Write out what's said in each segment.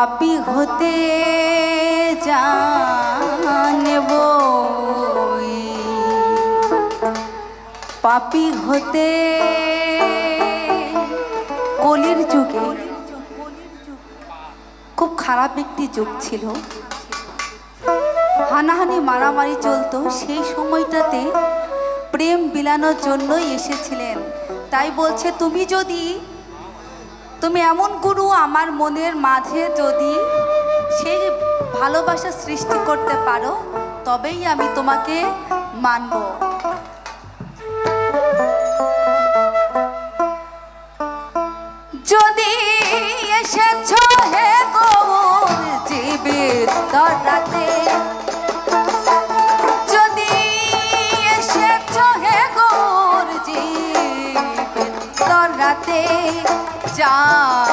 পাপি হতে জানব পাপি হতে কলির যুগে, খুব খারাপ একটি যুগ ছিল। হানাহানি মারামারি চলতো, সেই সময়টাতে প্রেম বিলানোর জন্যই এসেছিলেন। তাই বলছে, তুমি যদি তুমি এমন গুরু আমার মনের মাঝে যদি সেই ভালোবাসা সৃষ্টি করতে পারো, তবেই আমি তোমাকে মানব। 讲。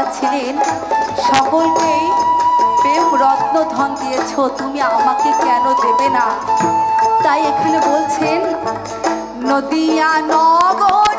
যারা ছিলেন। সকলকেই প্রেম রত্ন ধন দিয়েছ, তুমি আমাকে কেন দেবে না? তাই এখানে বলছেন, নদিয়া নগরে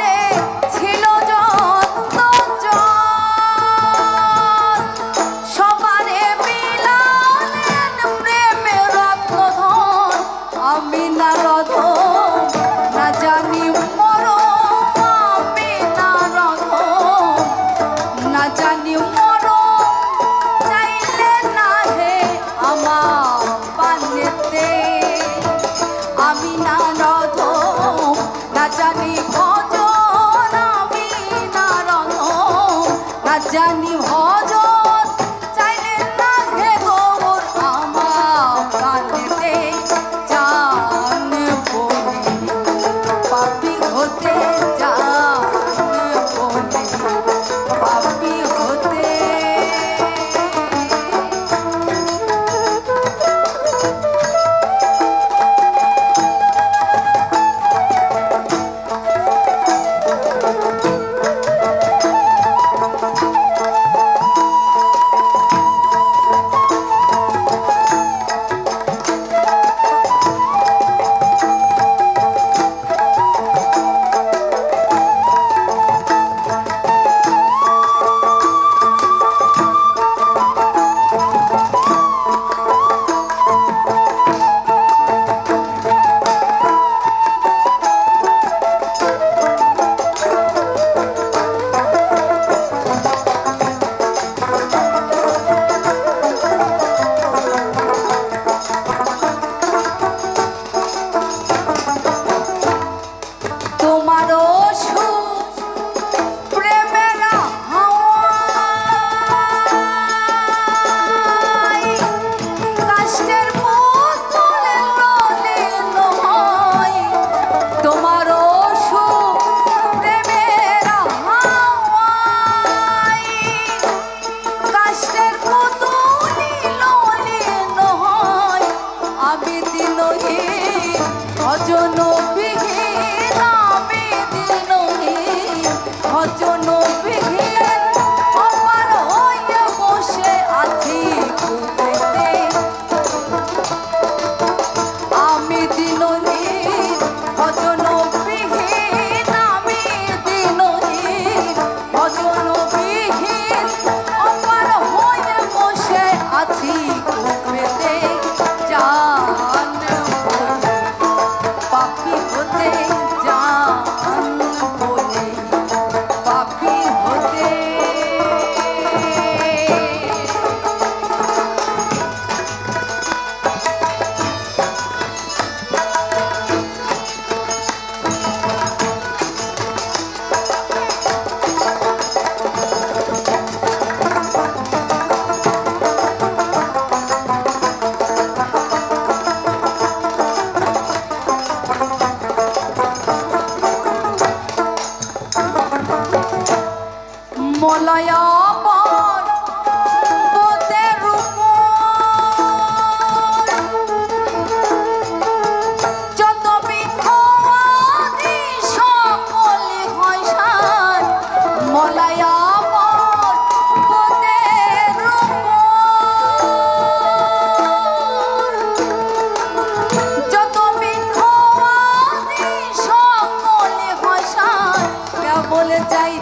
같이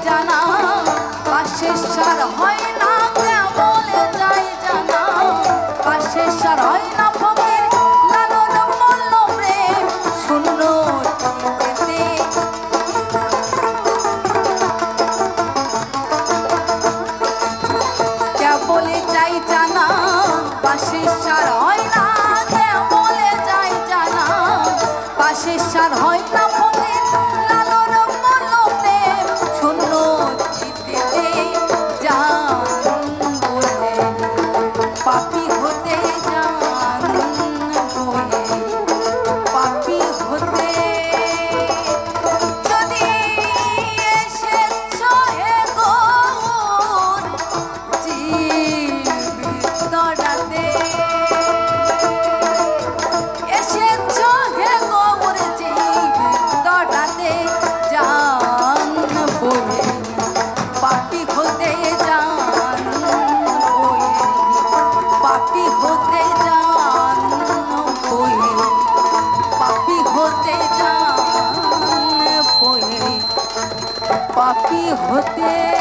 জানা পাশের সার হয় হতে